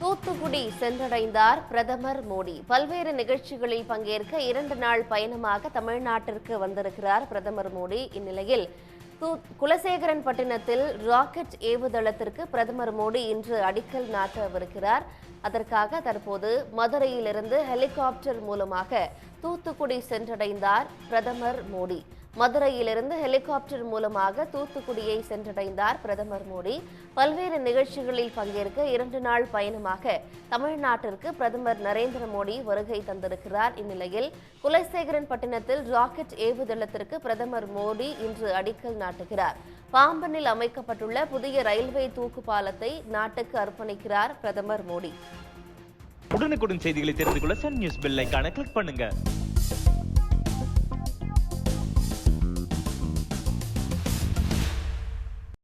தூத்துக்குடி சென்றடைந்தார் பிரதமர் மோடி. பல்வேறு நிகழ்ச்சிகளில் பங்கேற்க இரண்டு நாள் பயணமாக தமிழ்நாட்டிற்கு வந்திருக்கிறார் பிரதமர் மோடி. இந்நிலையில் குலசேகரன் பட்டினத்தில் ராக்கெட் ஏவுதளத்திற்கு பிரதமர் மோடி இன்று அடிக்கல் நாட்டவிருக்கிறார். அதற்காக தற்போது மதுரையிலிருந்து ஹெலிகாப்டர் மூலமாக தூத்துக்குடி சென்றடைந்தார் பிரதமர் மோடி. மதுரையிலிருந்து ஹெலிகாப்டர் மூலமாக தூத்துக்குடியை சென்றடைந்தார் பிரதமர் மோடி. பல்வேறு நிகழ்ச்சிகளில் பங்கேற்க இரண்டு நாள் பயணமாக தமிழ்நாட்டிற்கு பிரதமர் நரேந்திர மோடி வருகை தந்திருக்கிறார். இந்நிலையில் குலசேகரன் பட்டினத்தில் ராக்கெட் ஏவுதளத்திற்கு பிரதமர் மோடி இன்று அடிக்கல் நாட்டுகிறார். பாம்பனில் அமைக்கப்பட்டுள்ள புதிய ரயில்வே தூக்கு பாலத்தை நாட்டுக்கு அர்ப்பணிக்கிறார் பிரதமர் மோடி. உடனுக்குடன் செய்திகளை தெரிந்து கொள்ள சன் நியூஸ் பெல் கிளிக் பண்ணுங்க.